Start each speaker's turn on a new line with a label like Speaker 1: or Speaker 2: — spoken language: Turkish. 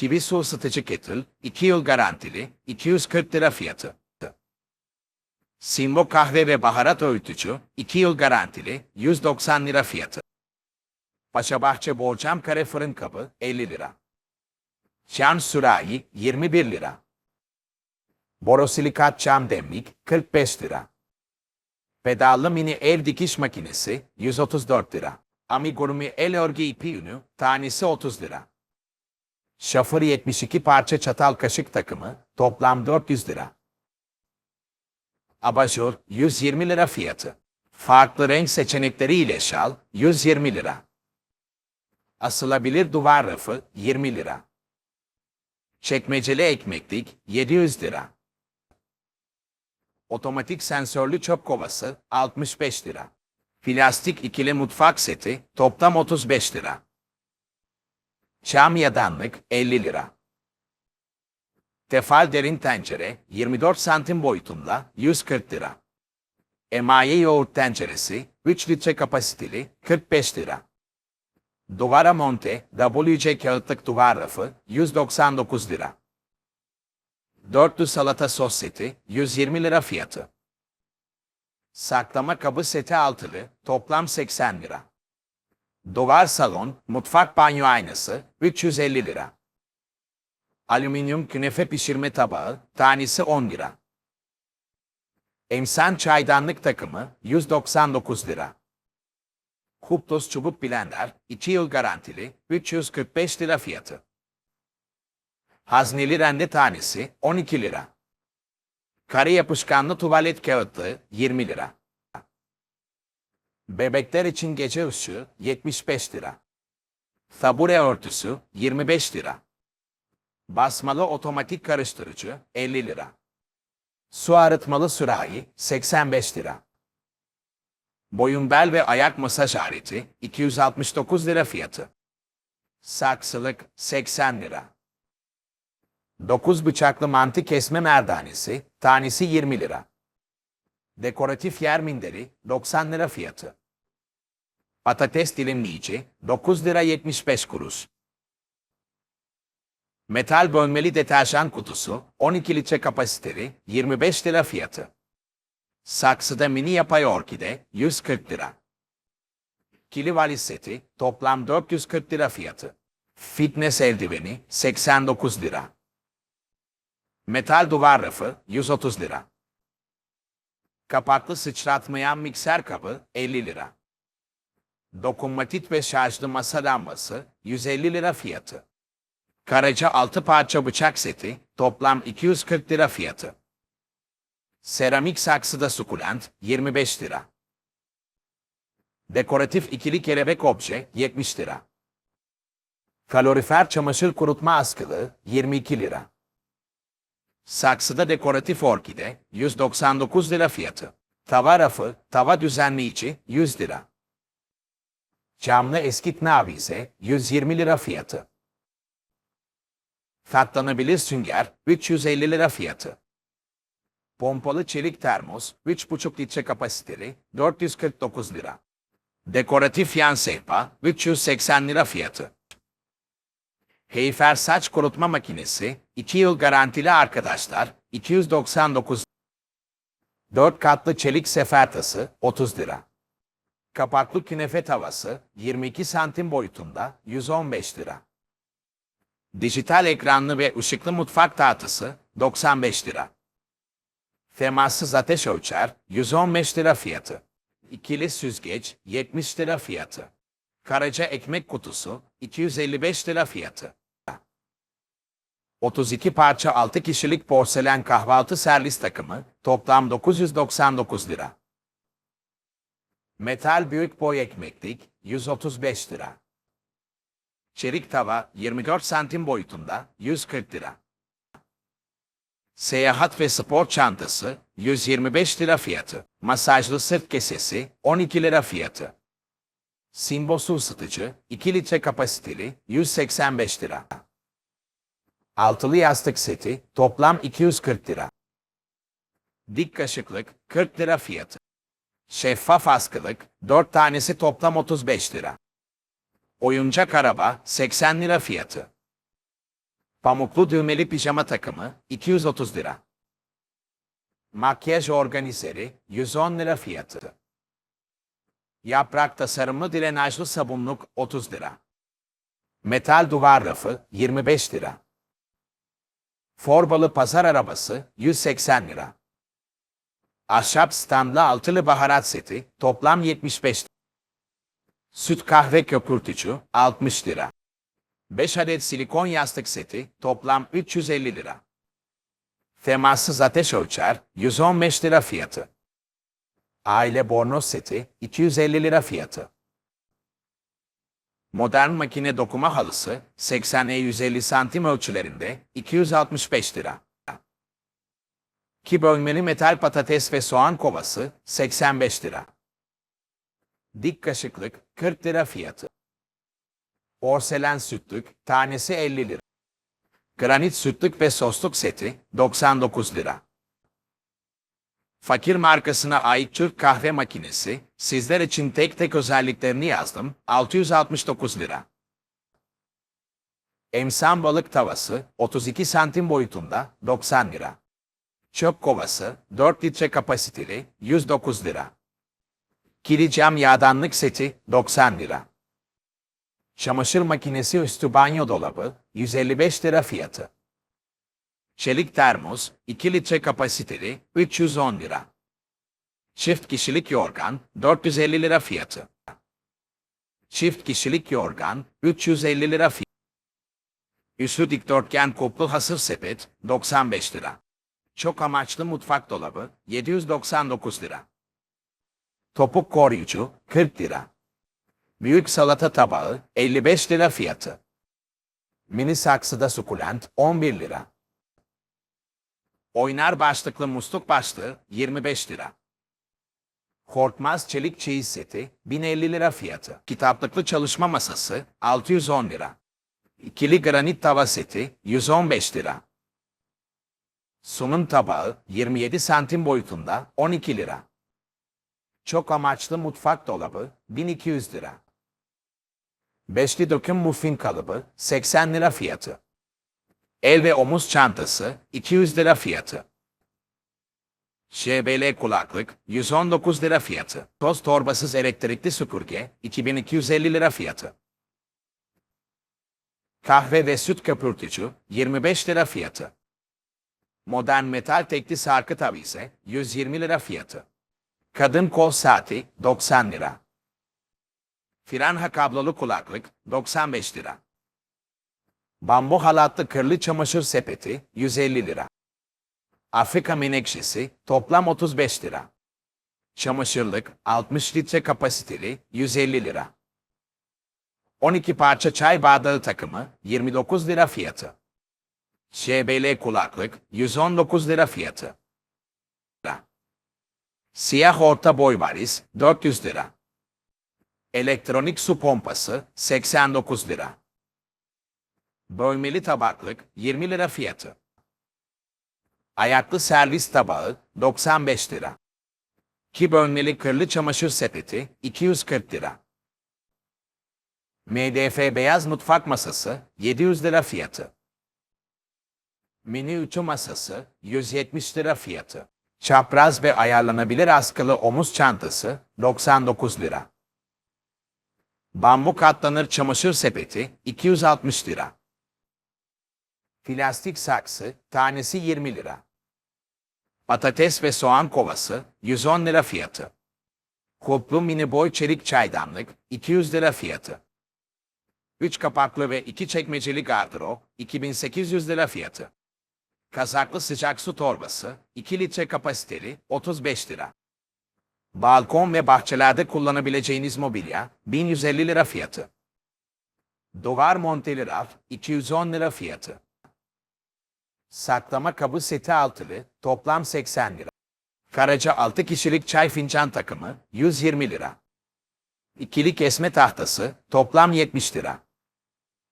Speaker 1: Kivi su ısıtıcı kettle, 2 yıl garantili, 240 lira fiyatı. Simbo kahve ve baharat öğütücü, 2 yıl garantili, 190 lira fiyatı. Paşabahçe borcam kare fırın kabı, 50 lira. Çan sürahi, 21 lira. Borosilikat cam demlik, 45 lira. Pedallı mini ev dikiş makinesi, 134 lira. Amigurumi el örgü ipi ünü, tanesi 30 lira. Şafır 72 parça çatal kaşık takımı, toplam 400 lira. Abajur, 120 lira fiyatı. Farklı renk seçenekleri ile şal, 120 lira. Asılabilir duvar rafı, 20 lira. Çekmeceli ekmeklik, 700 lira. Otomatik sensörlü çöp kovası, 65 lira. Plastik ikili mutfak seti, toplam 35 lira. Çam yadanlık, 50 lira. Tefal derin tencere, 24 santim boyutunda, 140 lira. Emaye yoğurt tenceresi, 3 litre kapasiteli, 45 lira. Duvara monte, WC kağıtlık duvar rafı, 199 lira. Dörtlü salata sos seti, 120 lira fiyatı. Saklama kabı seti altılı, toplam 80 lira. Duvar salon, mutfak banyo aynası, 350 lira. Alüminyum künefe pişirme tabağı, tanesi 10 lira. Emsan çaydanlık takımı, 199 lira. Kuptos çubuk blender, 2 yıl garantili, 345 lira fiyatı. Hazneli rende tanesi, 12 lira. Kare yapışkanlı tuvalet kağıtlığı, 20 lira. Bebekler için gece ışığı, 75 lira. Tabure örtüsü, 25 lira. Basmalı otomatik karıştırıcı, 50 lira. Su arıtmalı sürahi, 85 lira. Boyun bel ve ayak masaj aleti, 269 lira fiyatı. Saksılık, 80 lira. 9 bıçaklı mantı kesme merdanesi, tanesi 20 lira. Dekoratif yer minderi, 90 lira fiyatı. Patates dilimleyici, 9 lira 75 kuruş. Metal bölmeli deterjan kutusu, 12 litre kapasiteli, 25 lira fiyatı. Saksıda mini yapay orkide, 140 lira. Kili valiz seti, toplam 440 lira fiyatı. Fitness eldiveni, 89 lira. Metal duvar rafı, 130 lira. Kapaklı sıçratmayan mikser kabı, 50 lira. Dokunmatik ve şarjlı masa lambası, 150 lira fiyatı. Karaca 6 parça bıçak seti, toplam 240 lira fiyatı. Seramik saksıda sukulent, 25 lira. Dekoratif ikili kelebek obje, 70 lira. Kalorifer çamaşır kurutma askılı, 22 lira. Saksıda dekoratif orkide, 199 lira fiyatı. Tava rafı, tava düzenleyici, 100 lira. Camlı eskitme avize, 120 lira fiyatı. Katlanabilir sünger, 350 lira fiyatı. Pompalı çelik termos, 3,5 litre kapasiteli, 449 lira. Dekoratif yan sehpa, 380 lira fiyatı. Heyfer saç kurutma makinesi, 2 yıl garantili arkadaşlar, 299 4 katlı çelik sefertası, 30 lira. Kapaklı künefe tavası, 22 santim boyutunda, 115 lira. Dijital ekranlı ve ışıklı mutfak tahtası, 95 lira. Temassız ateş ölçer, 115 lira fiyatı. İkili süzgeç, 70 lira fiyatı. Karaca ekmek kutusu, 255 lira fiyatı. 32 parça 6 kişilik porselen kahvaltı servis takımı, toplam 999 lira. Metal büyük boy ekmeklik, 135 lira. Çelik tava, 24 santim boyutunda, 140 lira. Seyahat ve spor çantası, 125 lira fiyatı. Masajlı sırt kesesi, 12 lira fiyatı. Simbo su ısıtıcı, 2 litre kapasiteli, 185 lira. Altılı yastık seti, toplam 240 lira. Dik kaşıklık, 40 lira fiyatı. Şeffaf askılık, 4 tanesi toplam 35 lira. Oyuncak araba, 80 lira fiyatı. Pamuklu düğmeli pijama takımı 230 lira. Makyaj organizeri 110 lira fiyatı. Yaprak tasarımlı drenajlı sabunluk 30 lira. Metal duvar rafı 25 lira. Forbalı pazar arabası 180 lira. Ahşap standlı altılı baharat seti toplam 75 lira. Süt kahve köpürtücü 60 lira. 5 adet silikon yastık seti toplam 350 lira. Temassız ateş ölçer 115 lira fiyatı. Aile bornoz seti 250 lira fiyatı. Modern makine dokuma halısı 80'e 150 santim ölçülerinde 265 lira. Ki bölmeli metal patates ve soğan kovası 85 lira. Dik kaşıklık 40 lira fiyatı. Porselen sütlük tanesi 50 lira. Granit sütlük ve sosluk seti 99 lira. Fakir markasına ait Türk kahve makinesi, sizler için tek tek özelliklerini yazdım, 669 lira. Emsan balık tavası, 32 santim boyutunda, 90 lira. Çöp kovası, 4 litre kapasiteli, 109 lira. Kili cam yağdanlık seti, 90 lira. Çamaşır makinesi üstü banyo dolabı, 155 lira fiyatı. Çelik termos, 2 litre kapasiteli, 310 lira. Çift kişilik yorgan, 450 lira fiyatı. Çift kişilik yorgan, 350 lira fiyatı. Üstü dikdörtgen kuplu hasır sepet, 95 lira. Çok amaçlı mutfak dolabı, 799 lira. Topuk koruyucu, 40 lira. Büyük salata tabağı, 55 lira fiyatı. Mini saksıda sukulent, 11 lira. Oynar başlıklı musluk başlığı 25 lira. Korkmaz çelik çeyiz seti 1050 lira fiyatı. Kitaplıklı çalışma masası 610 lira. İkili granit tava seti 115 lira. Sunum tabağı 27 santim boyutunda 12 lira. Çok amaçlı mutfak dolabı 1200 lira. Beşli döküm muffin kalıbı 80 lira fiyatı. El ve omuz çantası 200 lira fiyatı. JBL kulaklık 119 lira fiyatı. Toz torbasız elektrikli süpürge 2250 lira fiyatı. Kahve ve süt köpürtücü 25 lira fiyatı. Modern metal tekli sarkı ise 120 lira fiyatı. Kadın kol saati 90 lira. Frenha kablolu kulaklık 95 lira. Bambu halatlı kırlı çamaşır sepeti 150 lira. Afrika menekşesi toplam 35 lira. Çamaşırlık 60 litre kapasiteli 150 lira. 12 parça çay bardağı takımı 29 lira fiyatı. ŞBL kulaklık 119 lira fiyatı. Siyah orta boy varis 400 lira. Elektronik su pompası 89 lira. Bölmeli tabaklık 20 lira fiyatı. Ayaklı servis tabağı 95 lira. Ki bölmeli kırlı çamaşır sepeti 240 lira. MDF beyaz mutfak masası 700 lira fiyatı. Mini ütü masası 170 lira fiyatı. Çapraz ve ayarlanabilir askılı omuz çantası 99 lira. Bambu katlanır çamaşır sepeti 260 lira. Plastik saksı tanesi 20 lira. Patates ve soğan kovası 110 lira fiyatı. Kulplu mini boy çelik çaydanlık 200 lira fiyatı. 3 kapaklı ve 2 çekmeceli gardırop 2800 lira fiyatı. Kazaklı sıcak su torbası 2 litre kapasiteli 35 lira. Balkon ve bahçelerde kullanabileceğiniz mobilya 1150 lira fiyatı. Duvar monteli raf 210 lira fiyatı. Saklama kabı seti altılı toplam 80 lira. Karaca 6 kişilik çay fincan takımı 120 lira. İkili kesme tahtası toplam 70 lira.